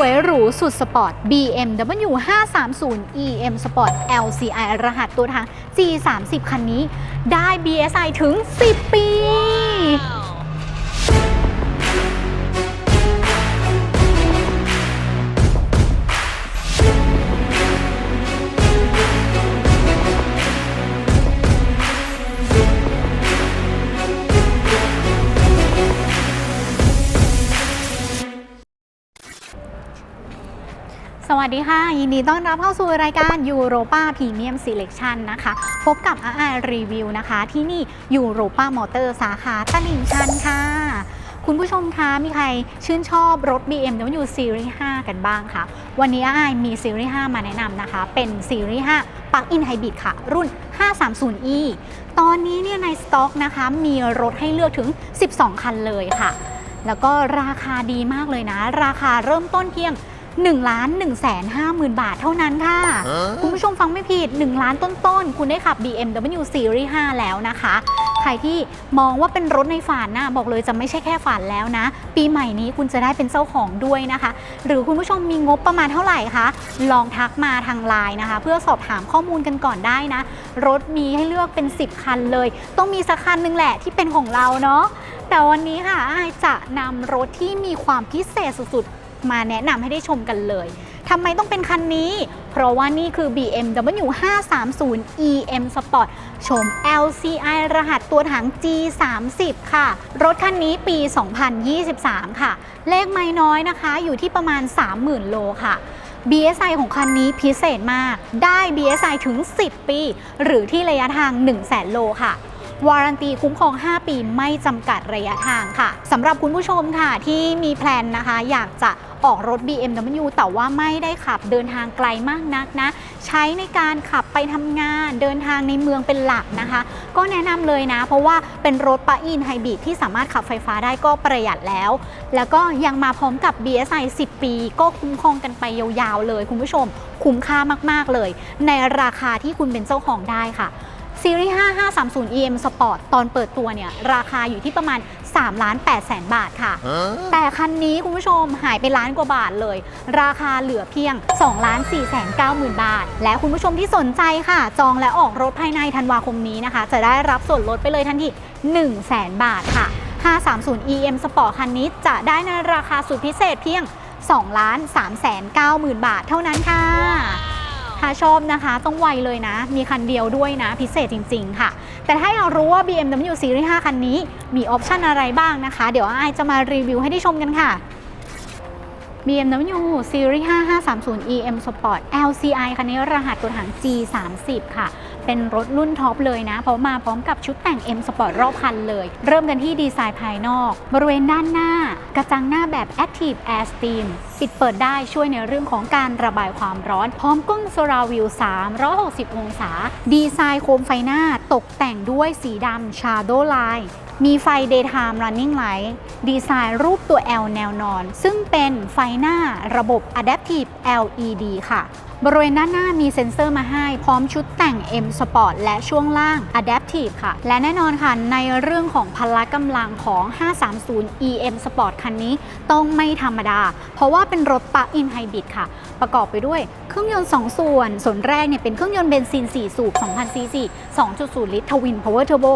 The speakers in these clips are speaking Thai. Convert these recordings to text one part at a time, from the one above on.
วยหรูสุดสปอร์ต BMW 530 EM Sport LCI รหัสตัวทาง G30 คันนี้ได้ BSI ถึง 10 ปีส ดีค่ะ ยินดีต้อนรับเข้าสู่รายการ Europa Premium Selection นะคะ พบกับอาอารีวิวนะคะ ที่นี่ Europa Motor สาขาตลิ่งชันค่ะ คุณผู้ชมคะมีใครชื่นชอบรถ BMW Series 5 กันบ้างคะวันนี้อาอายมี Series 5 มาแนะนำนะคะ เป็น Series 5 Plug-in Hybrid ค่ะ รุ่น 530e ตอนนี้เนี่ยในสต็อกนะคะมีรถให้เลือกถึง 12 คันเลยค่ะ แล้วก็ราคาดีมากเลยนะ ราคาเริ่มต้นเพียง 1ล้าน1แสน5หมื่นบาทเท่านั้นค่ะ คุณผู้ชมฟังไม่ผิด 1 ล้านต้นๆ คุณได้ขับ BMW Series 5 แล้วนะคะ ใครที่มองว่าเป็นรถในฝันนะบอกเลยจะไม่ใช่แค่ฝันแล้วนะ ปีใหม่นี้คุณจะได้เป็นเจ้าของด้วยนะคะ หรือคุณผู้ชมมีงบประมาณเท่าไหร่คะ ลองทักมาทางไลน์นะคะ เพื่อสอบถามข้อมูลกันก่อนได้นะ รถมีให้เลือกเป็น 10 คันเลย ต้องมีสักคันหนึงแหละที่เป็นของเราเนาะแต่วันนี้ค่ะอายจะนำรถที่มีความพิเศษสุดๆ มาแนะนำให้ได้ชมกันเลยทำไมต้องเป็นคันนี้ เพราะว่านี่คือ BMW 530 EM Sport ชม LCI รหัสตัวถัง G30 ค่ะ รถคันนี้ปี 2023 ค่ะ เลขไม่น้อยนะคะ อยู่ที่ประมาณ 30,000 โลค่ะ BSI ของคันนี้พิเศษมาก ได้ BSI ถึง 10 ปี หรือที่ระยะทาง 100,000 โลค่ะ วารันตีคุ้มครอง 5 ปีไม่จำกัดระยะทางค่ะสำหรับคุณผู้ชมค่ะที่มีแพลนนะคะ อยากจะ ออกรถ BMW แต่ว่าไม่ได้ขับเดินทางไกลมากนักนะ ใช้ในการขับไปทำงานเดินทางในเมืองเป็นหลักนะคะ ก็แนะนำเลยนะ เพราะว่าเป็นรถปะอินไฮบริดที่สามารถขับไฟฟ้าได้ก็ประหยัดแล้ว แล้วก็ยังมาพร้อมกับ BSI 10 ปี ก็คุ้มครองกันไปยาวๆเลยคุณผู้ชม คุ้มค่ามากๆเลย ในราคาที่คุณเป็นเจ้าของได้ค่ะ ซีรีส์ 5530 EM Sport ตอนเปิดตัวเนี่ย ราคาอยู่ที่ประมาณ3ล้าน8แสนบาทค่ะ แต่คันนี้คุณผู้ชมหายไปล้านกว่าบาทเลย ราคาเหลือเพียง2ล้าน4แสน9หมื่นบาท และคุณผู้ชมที่สนใจค่ะ จองและออกรถภายในธันวาคมนี้นะคะ จะได้รับส่วนลดไปเลยทันที1แสนบาทค่ะ 530 EM Sport คันนี้จะได้ในราคาสุดพิเศษเพียง2ล้าน3แสน9หมื่นบาทเท่านั้นค่ะ ถ้าชอบนะคะต้องไวเลยนะ มีคันเดียวด้วยนะ พิเศษจริง ๆ ค่ะ แต่ถ้าอยากรู้ว่า BMW Series 5 คันนี้มีออปชันอะไรบ้างนะคะ เดี๋ยวไอจะมารีวิวให้ได้ชมกันค่ะ BMW Series 5530 EM Sport LCI คันนี้รหัสตัวถัง G30 ค่ะ เป็นรถรุ่นท็อปเลยนะ เพราะมาพร้อมกับชุดแต่ง M Sport รอบคันเลย เริ่มกันที่ดีไซน์ภายนอก บริเวณด้านหน้า กระจังหน้าแบบ Active Air Steam ปิดเปิดได้ช่วยในเรื่องของการระบายความร้อน พร้อมกล้องโซลาวิว 360 องศา ดีไซน์โคมไฟหน้าตกแต่งด้วยสีดำ Shadow Line มีไฟ Daytime Running Light ดีไซน์รูปตัว L แนวนอน ซึ่งเป็นไฟหน้าระบบ Adaptive LED ค่ะ บริเวณด้านหน้ามีเซ็นเซอร์มาให้ พร้อมชุดแต่ง M Sport และช่วงล่าง Adaptive ค่ะ และแน่นอนค่ะ ในเรื่องของพละกำลังของ 530 EM Sport คันนี้ต้องไม่ธรรมดา เพราะว่าเป็นรถปะอินไฮบริดค่ะ ประกอบไปด้วย เครื่องยนต์ 2 ส่วน ส่วนแรกเนี่ยเป็นเครื่องยนต์เบนซิน 4 สูบ 2,000ซีซี2.0 ลิตรทวินพาวเวอร์เทอร์โบ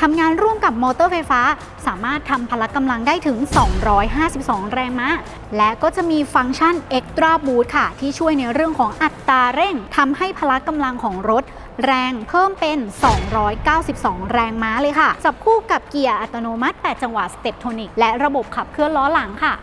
ทำงานร่วมกับมอเตอร์ไฟฟ้า สามารถทำพละกำลังได้ถึง 252 แรงม้า และก็จะมีฟังก์ชัน Extra Boost ค่ะ ที่ช่วยในเรื่องของอัตราเร่งทำให้พละกำลังของรถแรงเพิ่มเป็น 292 แรงม้าเลยค่ะจับคู่กับเกียร์อัตโนมัติ 8 จังหวะสเตปโทนิกและระบบขับเคลื่อนล้อหลังค่ะ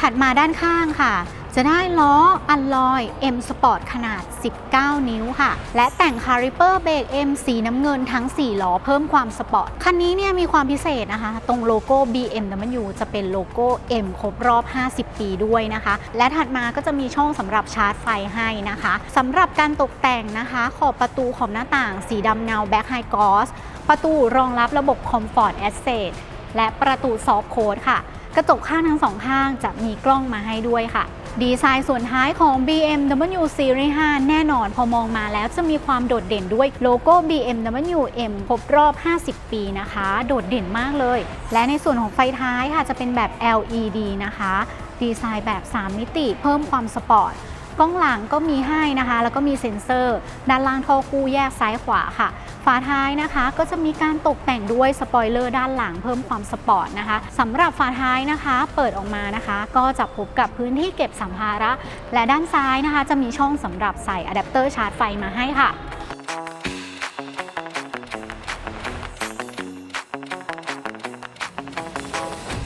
ถัดมาด้านข้างค่ะ จะได้ล้ออัลลอย M Sport ขนาด 19 นิ้วค่ะ และแต่งคาริเปอร์เบรก M สีน้ำเงินทั้ง 4 ล้อเพิ่มความสปอร์ต คันนี้เนี่ยมีความพิเศษนะคะ ตรงโลโก้ BMW จะเป็นโลโก้ M ครบรอบ 50 ปีด้วยนะคะ และถัดมาก็จะมีช่องสำหรับชาร์จไฟให้นะคะสำหรับการตกแต่งนะคะ ขอบประตูขอบหน้าต่าง สีดำเงาแบ็คไฮกอสประตูรองรับระบบ Comfort Access และประตูซอฟโค้ดค่ะ กระจกข้างทั้งสองข้างจะมีกล้องมาให้ด้วยค่ะ ดีไซน์ส่วนท้ายของ BMW Series 5 แน่นอนพอมองมาแล้วจะมีความโดดเด่นด้วยโลโก้ BMW M ครบรอบ 50 ปีนะคะ โดดเด่นมากเลย และในส่วนของไฟท้ายค่ะจะเป็นแบบ LED นะคะ ดีไซน์แบบ 3 มิติ เพิ่มความสปอร์ต กล้องหลังก็มีให้นะคะ แล้วก็มีเซ็นเซอร์ ด้านล่างท่อคู่แยกซ้ายขวาค่ะ ฝาท้ายนะคะก็จะมีการตกแต่งด้วยสปอยเลอร์ด้านหลังเพิ่มความสปอร์ตนะคะสำหรับฝาท้ายนะคะ เปิดออกมานะคะ ก็จะพบกับพื้นที่เก็บสัมภาระ และด้านซ้ายนะคะ จะมีช่องสำหรับใส่อะแดปเตอร์ชาร์จไฟมาให้ค่ะ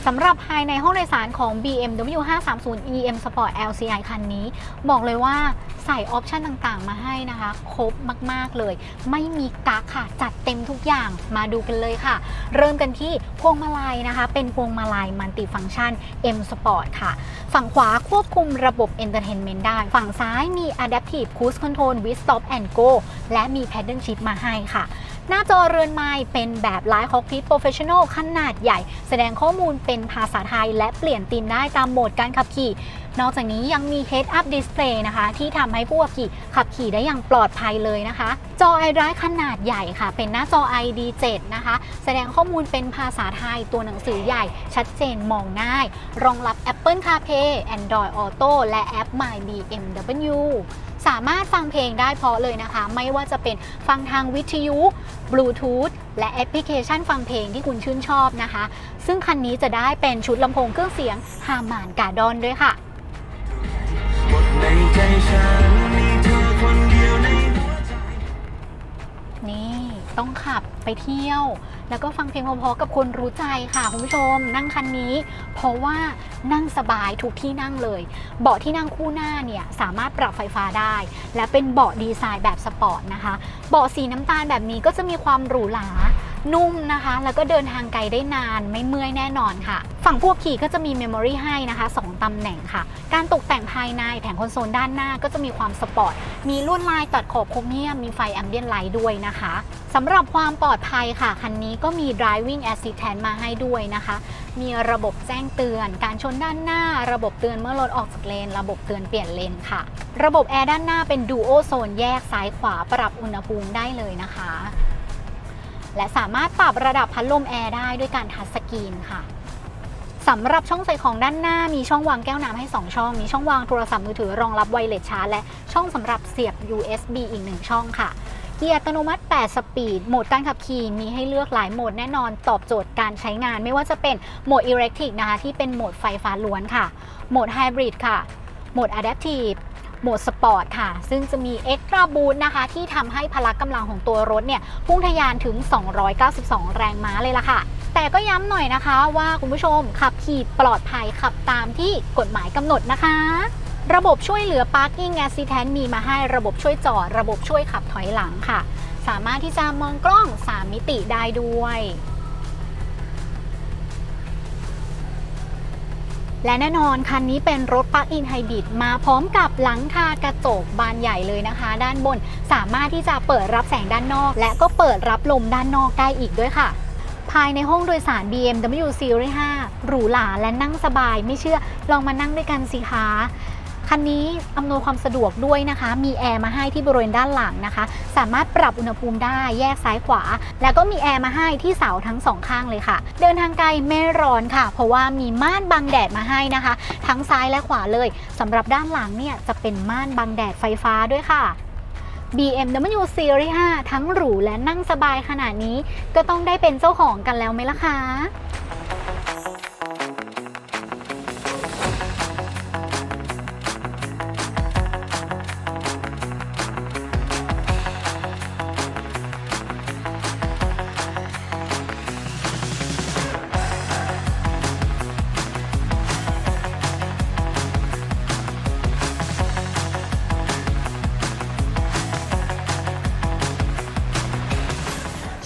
สำหรับภายในห้องโดยสารของ BMW 530 EM Sport LCI คันนี้ บอกเลยว่าใส่ออปชันต่างๆ มาให้นะคะ ครบมากๆเลย ไม่มีกักค่ะ จัดเต็มทุกอย่างมาดูกันเลยค่ะ เริ่มกันที่พวงมาลัยนะคะ เป็นพวงมาลัยมัลติฟัง c t ชัน M Sport ค่ะ ฝั่งขวาควบคุมระบบ Entertainment ได้ ฝั่งซ้ายมี Adaptive Cruise Control with Stop and Go และมี Paddle Shift มาให้ค่ะ หน้าจอเรือนไม้เป็นแบบไลท์คอกพิทโปรเฟชชั่นอลขนาดใหญ่ แสดงข้อมูลเป็นภาษาไทย และเปลี่ยนตีนได้ตามโหมดการขับขี่ นอกจากนี้ยังมี Head Up Display นะคะ ที่ทำให้ผู้ขับขี่ขับขี่ได้อย่างปลอดภัยเลยนะคะ จอ iDrive ขนาดใหญ่ค่ะ เป็นหน้าจอ ID7 นะคะ แสดงข้อมูลเป็นภาษาไทยตัวหนังสือใหญ่ ชัดเจนมองง่าย รองรับ Apple CarPlay Android Auto และแอป My BMW สามารถฟังเพลงได้เพราะเลยนะคะ ไม่ว่าจะเป็นฟังทางวิทยุบลูทูธและแอปพลิเคชันฟังเพลงที่คุณชื่นชอบนะคะ ซึ่งคันนี้จะได้เป็นชุดลำโพงเครื่องเสียงฮามานกาดอนด้วยค่ะนี่ต้องขับไปเที่ยว แล้วก็ฟังเพลงเพราะๆกับคนรู้ใจค่ะคุณผู้ชม นั่งคันนี้ เพราะว่านั่งสบายทุกที่นั่งเลย เบาะที่นั่งคู่หน้าเนี่ยสามารถปรับไฟฟ้าได้ และเป็นเบาะดีไซน์แบบสปอร์ตนะคะ เบาะสีน้ำตาลแบบนี้ก็จะมีความหรูหรา นุ่มนะคะ แล้วก็เดินทางไกลได้นานไม่เมื่อยแน่นอนค่ะ ฝั่งพวกขี่ก็จะมีเมมโมรี่ให้นะคะ 2 ตำแหน่งค่ะ การตกแต่งภายในแผงคอนโซลด้านหน้าก็จะมีความสปอร์ต มีลวดลายตัดขอบโครเมียม มีไฟแอมเบียนไลท์ด้วยนะคะสำหรับความปลอดภัยค่ะ คันนี้ก็มี driving assistant มาให้ด้วยนะคะ มีระบบแจ้งเตือน การชนด้านหน้า ระบบเตือนเมื่อรถออกจากเลน ระบบเตือนเปลี่ยนเลนค่ะ ระบบแอร์ด้านหน้าเป็น duo zone แยกซ้ายขวาปรับอุณหภูมิได้เลยนะคะ และสามารถปรับระดับพัดลมแอร์ได้ด้วยการทัชสกรีนค่ะสำหรับช่องใส่ของด้านหน้ามีช่องวางแก้วน้ำให้ 2 ช่อง มีช่องวางโทรศัพท์มือถือรองรับไวเลสชาร์จและช่องสำหรับเสียบ USB อีก1ช่องค่ะ เกียร์อัตโนมัติ 8 สปีด โหมดการขับขี่มีให้เลือกหลายโหมดแน่นอนตอบโจทย์การใช้งาน ไม่ว่าจะเป็นโหมด Electric นะคะที่เป็นโหมดไฟฟ้าล้วนค่ะ โหมด Hybrid ค่ะ โหมด Adaptive หมดสปอร์ตค่ะ ซึ่งจะมี Extra Boost นะคะ ที่ทำให้พละกำลังของตัวรถเนี่ย พุ่งทะยานถึง 292 แรงม้าเลยล่ะค่ะ แต่ก็ย้ำหน่อยนะคะว่าคุณผู้ชมขับขี่ปลอดภัยขับตามที่กฎหมายกำหนดนะคะระบบช่วยเหลือ Parking Assistant มีมาให้ระบบช่วยจอด ระบบช่วยขับถอยหลังค่ะ สามารถที่จะมองกล้อง 3 มิติได้ด้วย และแน่นอนคันนี้เป็นรถปลั๊กอินไฮบริดมาพร้อมกับหลังคากระจกบานใหญ่เลยนะคะ ด้านบนสามารถที่จะเปิดรับแสงด้านนอก และก็เปิดรับลมด้านนอกได้อีกด้วยค่ะ ภายในห้องโดยสาร BMW Series 5หรูหราและนั่งสบายไม่เชื่อลองมานั่งด้วยกันสิคะ คันนี้อำนวยความสะดวกด้วยนะคะ มีแอร์มาให้ที่บริเวณด้านหลังนะคะ สามารถปรับอุณหภูมิได้แยกซ้ายขวา แล้วก็มีแอร์มาให้ที่เสาทั้งสองข้างเลยค่ะ เดินทางไกลไม่ร้อนค่ะ เพราะว่ามีม่านบังแดดมาให้นะคะ ทั้งซ้ายและขวาเลยสำหรับด้านหลังเนี่ยจะเป็นม่านบังแดดไฟฟ้าด้วยค่ะ BMW Series 5ทั้งหรูและนั่งสบายขนาดนี้ ก็ต้องได้เป็นเจ้าของกันแล้วไหมล่ะคะ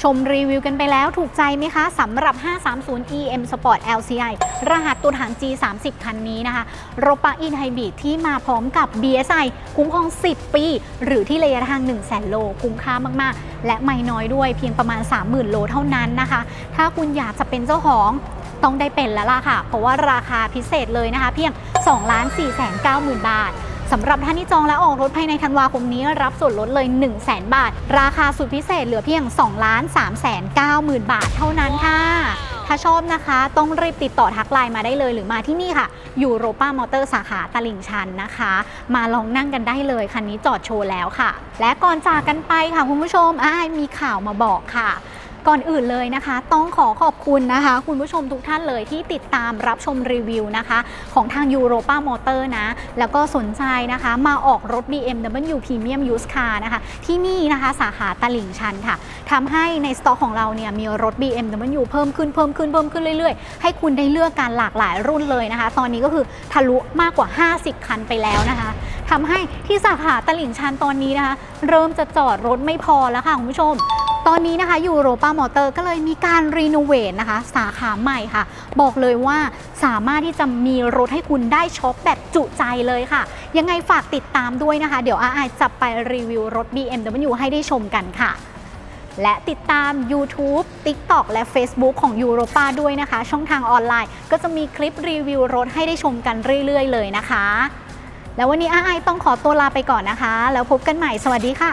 ชมรีวิวกันไปแล้วถูกใจไหมคะสำหรับ 530 EM Sport LCI รหัสตัวฐาน G30 คันนี้นะคะรถปักอินไฮบริดที่มาพร้อมกับ BSI คุ้มครอง 10 ปี หรือที่ระยะทาง 1 0 0 0 0แโล คุ้มค่ามาก ๆ และไม่น้อยด้วยเพียงประมาณ 30,000 โลเท่านั้นนะคะ ถ้าคุณอยากจะเป็นเจ้าของต้องได้เป็นแล้วล่ะค่ะ เพราะว่าราคาพิเศษเลยนะคะ เพียง 2 4 9 0 0 0 0 บาท สำหรับท่านที่จองและออกรถภายในธันวาคมนี้รับส่วนลดเลย 1 0 0 0 0แบาท ราคาสุดพิเศษเหลือเพียง2 3 9 0 0 0 0 บาทเท่านั้นค่ะ ถ้าชอบนะคะ ต้องรีบติดต่อทักไลน์มาได้เลย หรือมาที่นี่ค่ะยูโรป้ามอเตอร์สาขาตลิ่งชันนะคะ มาลองนั่งกันได้เลย คันนี้จอดโชว์แล้วค่ะ และก่อนจากกันไปค่ะคุณผู้ชมอ้ายมีข่าวมาบอกค่ะ ก่อนอื่นเลยนะคะ ต้องขอขอบคุณนะคะ คุณผู้ชมทุกท่านเลยที่ติดตามรับชมรีวิวนะคะ ของทาง Europa Motor นะ แล้วก็สนใจนะคะมาออกรถ BMW Premium Used Car นะคะ ที่นี่นะคะสาขาตลิ่งชันค่ะทำให้ในสต็อกของเราเนี่ยมีรถ BMW เพิ่มขึ้นเพิ่มขึ้นเพิ่มขึ้นเรื่อยๆ ให้คุณได้เลือกการหลากหลายรุ่นเลยนะคะ ตอนนี้ก็คือทะลุมากกว่า 50 คันไปแล้วนะคะทำให้ที่สาขาตลิ่งชันตอนนี้นะคะ เริ่มจะจอดรถไม่พอแล้วค่ะคุณผู้ชม ตอนนี้นะคะยูโรปามอเตอร์ก็เลยมีการรีโนเวทนะคะ สาขาใหม่ค่ะ บอกเลยว่าสามารถที่จะมีรถให้คุณได้ช็อปแบบจุใจเลยค่ะ ยังไงฝากติดตามด้วยนะคะ เดี๋ยวอาไอจะไปรีวิวรถ BMW ให้ได้ชมกันค่ะ และติดตาม YouTube, TikTok และ Facebook ของ Europa ด้วยนะคะ ช่องทางออนไลน์ ก็จะมีคลิปรีวิวรถให้ได้ชมกันเรื่อย ๆ เลยนะคะ แล้ววันนี้อาไอต้องขอตัวลาไปก่อนนะคะ แล้วพบกันใหม่สวัสดีค่ะ